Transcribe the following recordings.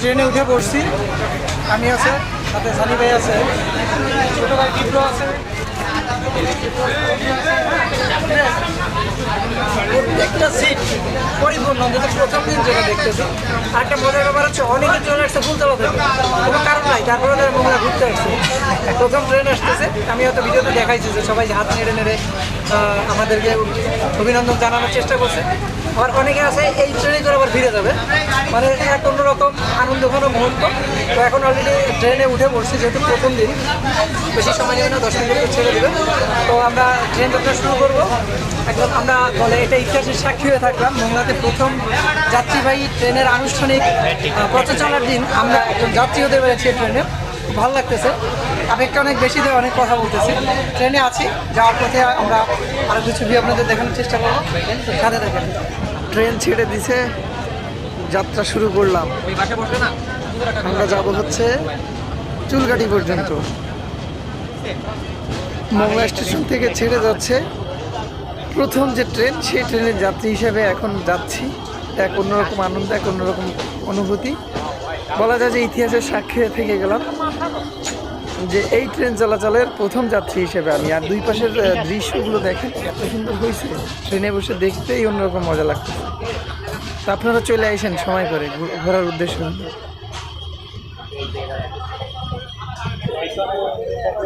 ট্রেনে উঠে পড়ছি আমি আছে সাথে সানি ভাই আছে ছোটো ভাই আছে। প্রত্যেকটা সিট পরিপূর্ণ অন্তত প্রথম দিন যেটা দেখতেছি। আর একটা মজার ব্যাপার হচ্ছে অনেকে চলে আসছে ফুলতলা থেকে। কোনো কারণ নাই তারপরে তারা মোংলা ঘুরতে আসছে। প্রথম ট্রেন আসতেছে, আমি হয়তো ভিডিওতে দেখাইছি যে সবাই হাত নেড়ে নেড়ে আমাদেরকে অভিনন্দন জানানোর চেষ্টা করছে। আবার অনেকে আছে, এই ট্রেনে করে আবার ফিরে যাবে। মানে এক অন্যরকম আনন্দ ঘন মুহূর্ত। তো এখন অলরেডি ট্রেনে উঠে পড়ছি, যেহেতু প্রথম দিন। বেশি সময় নেবে না, দশ মিনিট ছেড়ে দেবে। তো আমরা ট্রেন যাত্রা শুরু করব। একদম আমরা বলে এটা ইতিহাসের সাক্ষী হয়ে থাকলাম। মোংলাতে প্রথম যাত্রীবাহী ট্রেনের আনুষ্ঠানিক প্রচারণার দিন। আমরা একজন যাত্রী হতে পেরেছি ট্রেনে। খুব ভালো লাগতেছে। আবেগটা অনেক বেশি দিয়ে অনেক কথা বলতেছি। ট্রেনে আছি। যাওয়ার পথে আমরা আরও কিছু ভিউ আপনাদের দেখানোর চেষ্টা করব। সাথে দেখেন ট্রেন ছেড়ে দিছে। যাত্রা শুরু করলাম। আমরা যাব হচ্ছে চুলকাটি পর্যন্ত। মংলা স্টেশন থেকে ছেড়ে যাচ্ছে। প্রথম যে ট্রেন, সেই ট্রেনের যাত্রী হিসেবে এখন যাচ্ছি। এক অন্যরকম আনন্দ, এক অন্যরকম অনুভূতি। বলা যায় যে ইতিহাসের সাক্ষী থেকে গেলাম যে এই ট্রেন চলাচলের প্রথম যাত্রী হিসেবে আমি। আর দুই পাশের দৃশ্যগুলো দেখেন, এত সুন্দর হয়েছে। ট্রেনে বসে দেখতেই অন্যরকম মজা লাগছে তা আপনারা চলে আসেন, সময় করে ঘোরার উদ্দেশ্য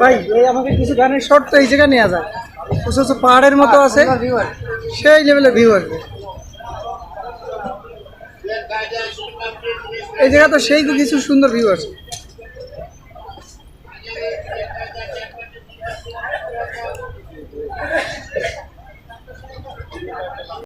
ভাই আমাকে কিছু গানের শর্ট তো এই জায়গায় নেওয়া যায়। উঁচু উঁচু পাহাড়ের মতো আছে। সেই লেভেলের ভিউ আসবে এই জায়গা তো সেই কিছু সুন্দর ভিউ আছে।